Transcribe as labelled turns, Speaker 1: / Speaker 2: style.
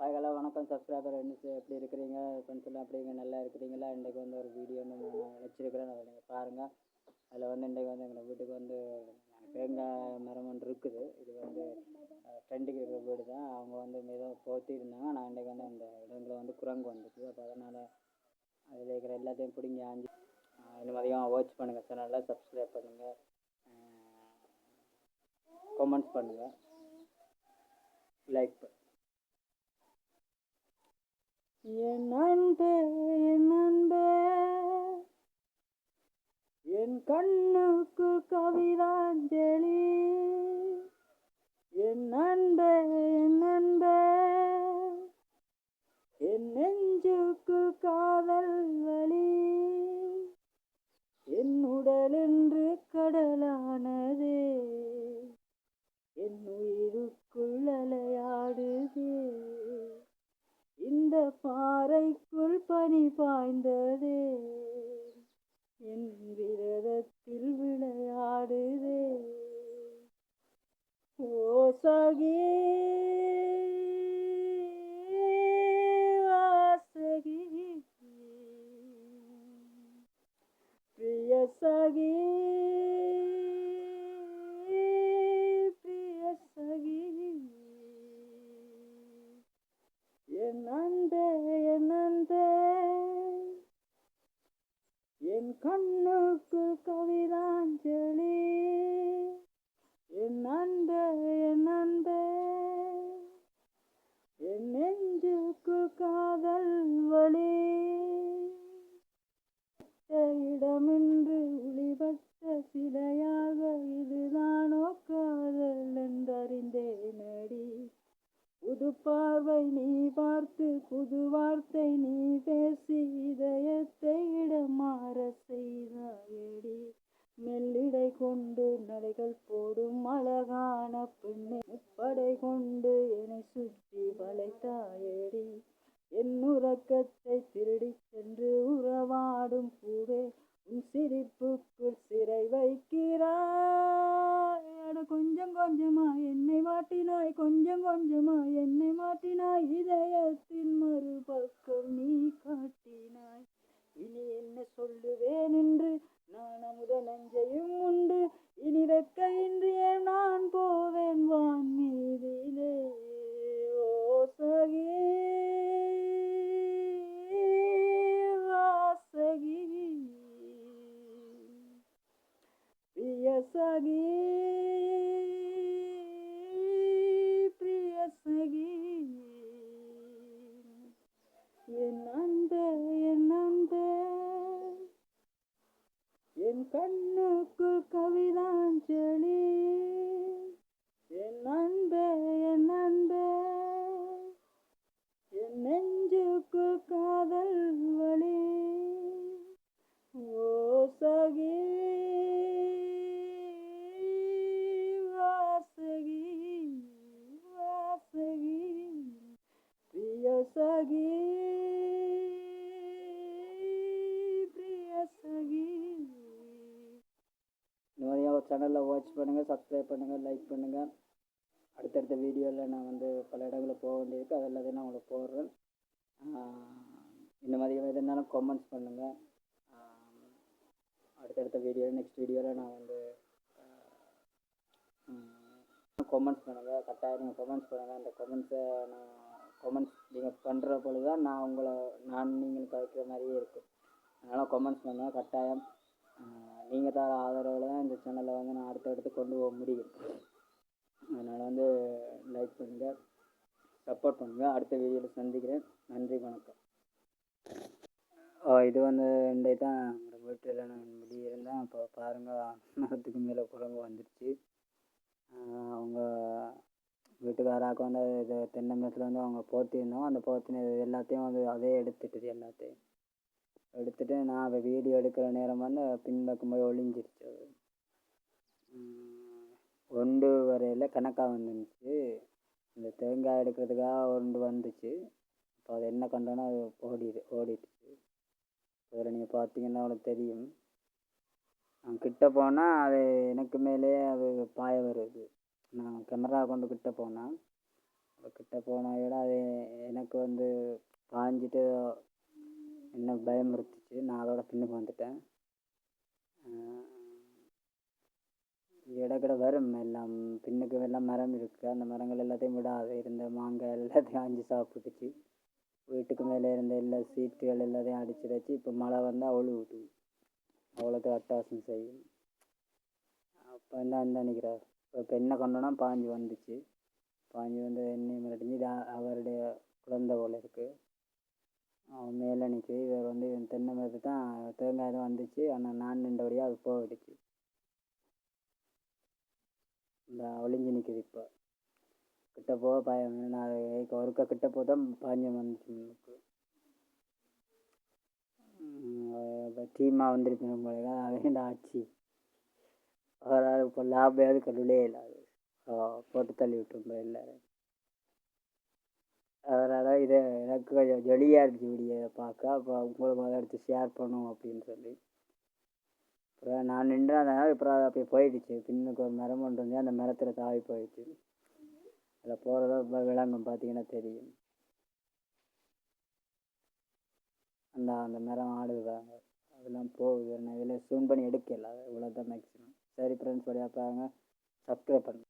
Speaker 1: Hi hello வணக்கம் subscriber எப்படி இருக்கிறீங்க? ஃப்ரெண்ட்ஸ் எல்லாம் எப்படிங்க நல்லா இருக்கிறீங்களா? இன்றைக்கு வந்து ஒரு வீடியோ நான் வச்சுருக்கிறேன். அதை நீங்கள் பாருங்கள் அதில் வந்து இன்றைக்கு வந்து எங்கள் வீட்டுக்கு வந்து தேங்காய் மரம் ஒன்று இருக்குது. இது வந்து ஃப்ரெண்டுக்கு இருக்கிற வீடு தான். அவங்க வந்து ஏதோ போத்திருந்தாங்க. நான் இன்றைக்கு வந்து அந்த இடங்களில் வந்து குரங்கு வந்துச்சு. அப்போ அதனால் அதில் இருக்கிற எல்லாத்தையும் பிடிங்கி ஆஞ்சி இந்த மாதிரியும் வாட்ச் பண்ணுங்கள் சேனலில் சப்ஸ்கிரைப் பண்ணுங்கள் கமெண்ட்ஸ் பண்ணுங்கள் லைக் என் அன்பே என் அன்பே. என் கண்ணுக்கு கவிதாஞ்சலி. என் அன்பே என் அன்பே. என் பாறைக்குள் பனி பாய்ந்ததே. என் விரதத்தில் விளையாடுதே. ஓ கண்ணுக்கு கவிதாஞ்சலி. என் அன்பே என் அன்பே என் நெஞ்சுக்கு காதல் வழி. இடமின்றி ஒளிபட்ட சிலையாக இதுதானோ காதல் என்றறிந்தேனடி. புது பார்வை நீ பார்த்து புது வார்த்தை நீ பேசி இதை மாலைகள் போடும் அழகான பெண்ணை முப்படை கொண்டு என்னை சுற்றி வளைத்தாயடி. என் உறக்கத்தை திருடி சென்று உறவாடும் பூவே உன் சிரிப்புக்குள் சிறை வைக்கிறாய் என் கண்ணுக்கு கவிதாஞ்சலி. சேனலில் வாட்ச் பண்ணுங்கள் சப்ஸ்கிரைப் பண்ணுங்கள் லைக் பண்ணுங்கள் அடுத்தடுத்த வீடியோவில் நான் வந்து பல இடங்களில் போக வேண்டியிருக்கு. அது எல்லாத்தையும் நான் உங்களுக்கு போடுறேன். இந்த மாதிரி எதுனாலும் கமெண்ட்ஸ் பண்ணுங்கள் அடுத்தடுத்த வீடியோ நெக்ஸ்ட் வீடியோவில் நான் வந்து கமெண்ட்ஸ் பண்ணுங்கள் கட்டாயம் நீங்கள் கமெண்ட்ஸ் பண்ணுங்கள் அந்த கமெண்ட்ஸை நான் கமெண்ட்ஸ் நீங்கள் பண்ணுற பொழுது தான் நான் உங்களை நான் நீங்கள் கதைக்கிற மாதிரியே இருக்கும் அதனால் கமெண்ட்ஸ் பண்ணுங்கள் கட்டாயம். நீங்கள் தர ஆதரவில் தான் இந்த சேனலை வந்து நான் அடுத்தடுத்து கொண்டு போக முடியும். அதனால் வந்து லைக் பண்ணுங்கள் சப்போர்ட் பண்ணுங்கள் அடுத்த வீடியோவில் சந்திக்கிறேன். நன்றி வணக்கம். இது வந்து ரெண்டே தான். எங்களோட வீட்டில் நான் வெளியே இருந்தேன். பாருங்கள் மரத்துக்கு மேலே குரங்கு வந்துடுச்சு அவங்க வீட்டுக்காராக்க வந்து இது தென்னை மரத்தில் வந்து அவங்க போத்திருந்தோம். அந்த போத்தின எல்லாத்தையும் வந்து அதே எடுத்துட்டுது எல்லாத்தையும். எடுத்துட்டு நான் அவள் வீடியோ எடுக்கிற நேரம் வந்து பின்பக்கம் போய் ஒளிஞ்சிருச்சு. அது ஒன்று வரையில் கணக்காக வந்துருந்துச்சு இந்த தேங்காய் எடுக்கிறதுக்காக ஒன்று வந்துச்சு. இப்போ அது என்ன கண்டோன்னா அது ஓடிடு ஓடிடுச்சு. அதில் நீங்கள் பார்த்தீங்கன்னா உங்களுக்கு தெரியும். நான் கிட்ட போனால் அது எனக்கு மேலே அது பாய வருது. நான் கேமரா கொண்டு கிட்ட போனால் கிட்ட போனால் விட அது எனக்கு வந்து பாஞ்சிட்டு என்ன பயமுறுத்துச்சு நான் அதோட பின்னுக்கு வந்துட்டேன். இடக்கிட வரும் எல்லாம் பின்னுக்கு எல்லாம் மரம் இருக்குது அந்த மரங்கள் எல்லாத்தையும் விடாது. இருந்த மாங்காய் எல்லாத்தையும் அஞ்சு சாப்பிட்டுச்சு. வீட்டுக்கு மேலே இருந்த எல்லா சீட்டுகள் எல்லாத்தையும் அடிச்சிருச்சு இப்போ மழை வந்தால் அவ்வளோ விட்டு அவ்வளோக்கு அட்டாசம் செய்யும். அப்போ என்ன இந்த நினைக்கிறார் இப்போ என்ன கொண்டோன்னா பாஞ்சு வந்துச்சு. பாஞ்சு வந்து என்னையும் மிரட்டிஞ்சு இது அவருடைய குழந்தை போல இருக்குது மேலே நிற்கிது இவர் வந்து இவன் தென்னை மரத்து தான் தேங்காய் தான் வந்துச்சு. ஆனால் நான் நின்றபடியாக அது போயிடுச்சு. இந்த ஒளிஞ்சு நிற்கிது இப்போ. கிட்ட போக பயம். நான் ஒருக்க ஒருக்கா கிட்ட போக தான் பாஞ்சம் வந்துச்சு முன்னுக்கு இப்போ டீமாக வந்திருப்பேன் போல. அவன் ஆச்சு? அவரால் இப்போ லாபம் கடவுளே இல்லாது போட்டு தள்ளி விட்டுரும் எல்லாரும். அதனால் இதை எனக்கு கொஞ்சம் ஜொலியாக இருந்துச்சு வீடியோ பார்க்க அப்போ உங்களுக்கு அதை எடுத்து ஷேர் பண்ணும் அப்படின்னு சொல்லி. அப்புறம் நான் நின்றுனால அப்புறம் அது அப்படியே போயிடுச்சு. பின்னுக்கு ஒரு மரம் ஒன்று வந்து அந்த மரத்தில் தாவி போயிடுச்சு. அதில் போகிறதா விலங்கும் பார்த்தீங்கன்னா தெரியும். அந்த அந்த மரம் ஆடுவாங்க அதெல்லாம் போகுது. நான் இதில் சூன் பண்ணி எடுக்கல. இவ்வளோ தான் மேக்ஸிமம் சரி ஃப்ரெண்ட்ஸ் வழியாக பாருங்கள் சப்ஸ்கிரைப் பண்ணுங்கள்